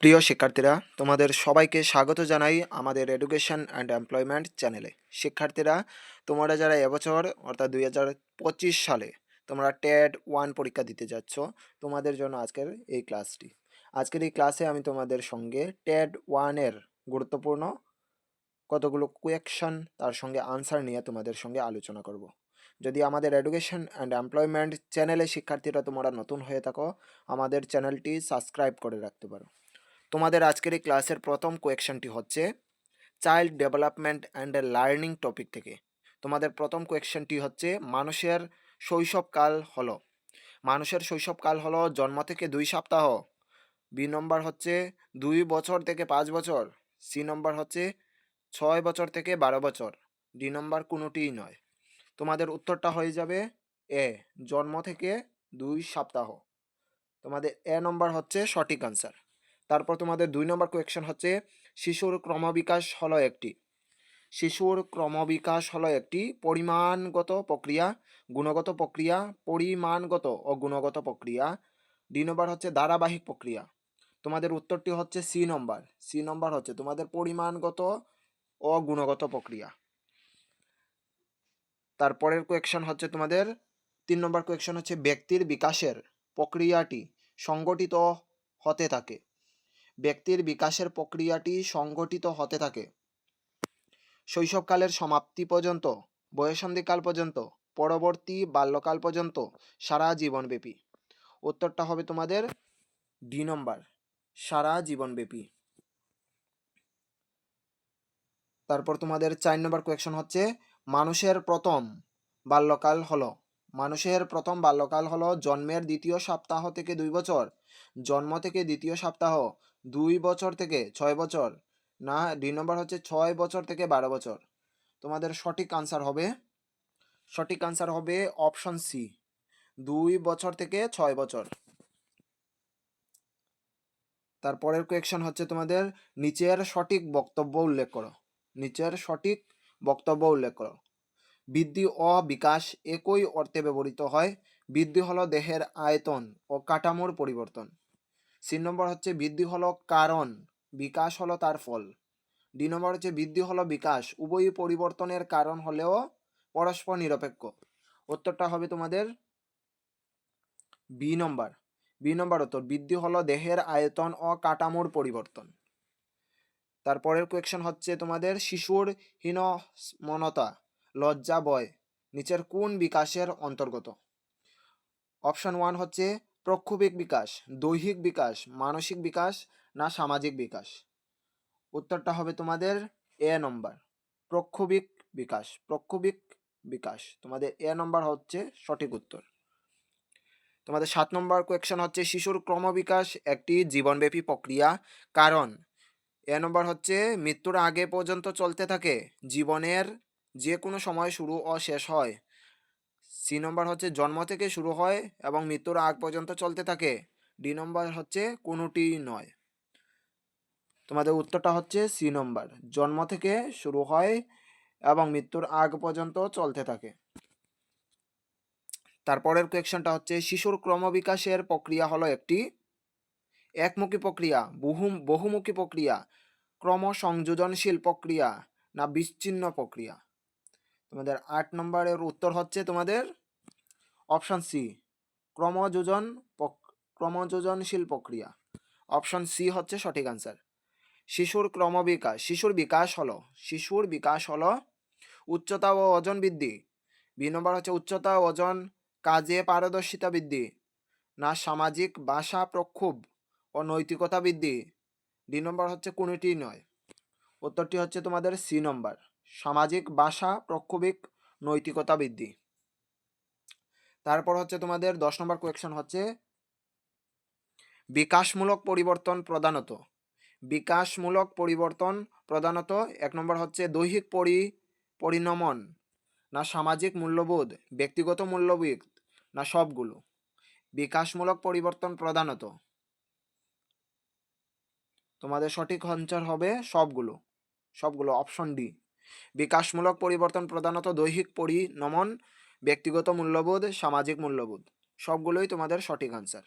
প্রিয় শিক্ষার্থীরা, তোমাদের সবাইকে স্বাগত জানাই আমাদের এডুকেশন অ্যান্ড এমপ্লয়মেন্ট চ্যানেলে শিক্ষার্থীরা, তোমরা যারা এবছর, অর্থাৎ দুই হাজার পঁচিশ সালে, তোমরা টেড ওয়ান পরীক্ষা দিতে যাচ্ছ, তোমাদের জন্য আজকের এই ক্লাসটি আজকের এই ক্লাসে আমি তোমাদের সঙ্গে টেড ওয়ানের গুরুত্বপূর্ণ কতগুলো কোয়েকশন তার সঙ্গে আনসার নিয়ে তোমাদের সঙ্গে আলোচনা করব। যদি আমাদের এডুকেশন অ্যান্ড এমপ্লয়মেন্ট চ্যানেলে শিক্ষার্থীরা তোমরা নতুন হয়ে থাকো, আমাদের চ্যানেলটি সাবস্ক্রাইব করে রাখতে পারো। তোমাদের আজকের এই ক্লাসের প্রথম কোয়েকশনটি হচ্ছে child development and learning topic থেকে। তোমাদের প্রথম কোয়েকশনটি হচ্ছে, মানুষের শৈশবকাল হলো। মানুষের শৈশবকাল হলো জন্ম থেকে দুই সপ্তাহ বি নম্বর হচ্ছে দুই বছর থেকে পাঁচ বছর সি নম্বর হচ্ছে ছয় বছর থেকে বারো বছর ডি নম্বর কোনোটিই নয়। তোমাদের উত্তরটা হয়ে যাবে এ জন্ম থেকে দুই সপ্তাহ। তোমাদের এ নম্বর হচ্ছে সঠিক আনসার তারপর তোমাদের দুই নম্বর কোয়েকশন হচ্ছে, শিশুর ক্রমবিকাশ হলো একটি। শিশুর ক্রমবিকাশ হলো একটি পরিমাণগত প্রক্রিয়া, গুণগত প্রক্রিয়া, পরিমাণগত ও গুণগত প্রক্রিয়া। ডি নম্বর হচ্ছে ধারাবাহিক প্রক্রিয়া। তোমাদের উত্তরটি হচ্ছে সি নম্বর। সি নম্বর হচ্ছে তোমাদের পরিমাণগত ও গুণগত প্রক্রিয়া। তারপরের কোয়েকশন হচ্ছে তোমাদের, তিন নম্বর কোয়েকশন হচ্ছে ব্যক্তির বিকাশের প্রক্রিয়াটি সংগঠিত হতে থাকে। ব্যক্তির বিকাশের প্রক্রিয়াটি সংগঠিত হতে থাকে। শৈশবকালের সমাপ্তি পর্যন্ত, বয়সন্ধিকাল পর্যন্ত, পরবর্তী বাল্যকাল পর্যন্ত সারা জীবনব্যাপী। উত্তরটা হবে তোমাদের ডি নম্বর, সারা জীবনব্যাপী। তারপর তোমাদের চার নম্বর কোয়েকশন হচ্ছে, মানুষের প্রথম বাল্যকাল হলো। মানুষের প্রথম বাল্যকাল হলো জন্মের দ্বিতীয় সপ্তাহ থেকে দুই বছর। জন্ম থেকে দ্বিতীয় সপ্তাহ দুই বছর থেকে ছয় বছর, না, দুই নম্বর হচ্ছে ছয় বছর থেকে বারো বছর। তোমাদের সঠিক আনসার হবে, সঠিক আনসার হবে অপশন সি দুই বছর থেকে ছয় বছর। তারপরের কোয়েকশন হচ্ছে তোমাদের নিচের সঠিক বক্তব্য উল্লেখ করো, নিচের সঠিক বক্তব্য উল্লেখ করো। বৃদ্ধি ও বিকাশ একই অর্থে ব্যবহৃত হয়, বৃদ্ধি হলো দেহের আয়তন ও কাঠামোর পরিবর্তন। সি নম্বর হচ্ছে বৃদ্ধি হলো কারণ, বিকাশ হলো তার ফল। ডি নম্বর হচ্ছে বৃদ্ধি হলো বিকাশ উভয়ই পরিবর্তনের কারণ হলেও পরস্পর নিরপেক্ষ। উত্তরটা হবে তোমাদের বি নম্বর। বি নম্বর উত্তর, বৃদ্ধি হলো দেহের আয়তন ও কাঠামোর পরিবর্তন। তারপরের কোয়েকশন হচ্ছে তোমাদের শিশুর হীনমনতা, লজ্জা বয় নিচের কোন বিকাশের অন্তর্গত? অপশন ওয়ান হচ্ছে প্রক্ষোভিক বিকাশ, দৈহিক বিকাশ, মানসিক বিকাশ না সামাজিক বিকাশ? উত্তরটা হবে তোমাদের এ নম্বর, প্রক্ষোভিক বিকাশ প্রক্ষোভিক বিকাশ। তোমাদের এ নম্বর হচ্ছে সঠিক উত্তর। তোমাদের সাত নম্বর কোয়েকশন হচ্ছে, শিশুর ক্রমবিকাশ একটি জীবনব্যাপী প্রক্রিয়া। কারণ, এ নম্বর হচ্ছে, মৃত্যুর আগে পর্যন্ত চলতে থাকে, জীবনের যে কোনো সময় শুরু ও শেষ হয়। সি নম্বর হচ্ছে জন্ম থেকে শুরু হয় এবং মৃত্যুর আগ পর্যন্ত চলতে থাকে। ডি নম্বর হচ্ছে কোনোটি নয়। তোমাদের উত্তরটা হচ্ছে সি নম্বর জন্ম থেকে শুরু হয় এবং মৃত্যুর আগ পর্যন্ত চলতে থাকে। তারপরের কোয়েকশনটা হচ্ছে, শিশুর ক্রমবিকাশের প্রক্রিয়া হলো একটি একমুখী প্রক্রিয়া বহু বহুমুখী প্রক্রিয়া, ক্রমসংযোজনশীল প্রক্রিয়া না বিচ্ছিন্ন প্রক্রিয়া। তোমাদের আট নম্বরের উত্তর হচ্ছে তোমাদের অপশান সি ক্রমযোজন ক্রমযোজনশীল প্রক্রিয়া। অপশন সি হচ্ছে সঠিক আনসার শিশুর ক্রমবিকাশ, শিশুর বিকাশ হলো, শিশুর বিকাশ হলো উচ্চতা ও ওজন বৃদ্ধি। বি নম্বর হচ্ছে উচ্চতা ওজন, কাজে পারদর্শিতা বৃদ্ধি, না সামাজিক ভাষা প্রক্ষোভ ও নৈতিকতা বৃদ্ধি। ডি নম্বর হচ্ছে কোনোটি নয়। উত্তরটি হচ্ছে তোমাদের সি নম্বর। সামাজিক ভাষা প্রক্ষোভিক নৈতিকতা বৃদ্ধি। তারপর হচ্ছে তোমাদের দশ নম্বর কোয়েকশন হচ্ছে, বিকাশমূলক পরিবর্তন প্রধানত। বিকাশমূলক পরিবর্তন প্রধানত, এক নম্বর হচ্ছে দৈহিক পরি, পরিণমন, না সামাজিক মূল্যবোধ, ব্যক্তিগত মূল্যবোধ, না সবগুলো। বিকাশমূলক পরিবর্তন প্রধানত। তোমাদের সঠিক অঞ্চল হবে সবগুলো। সবগুলো অপশন ডি বিকাশমূলক পরিবর্তন প্রধানত দৈহিক পরিণমন ব্যক্তিগত মূল্যবোধ সামাজিক মূল্যবোধ। সবগুলোই তোমাদের সঠিক আনসার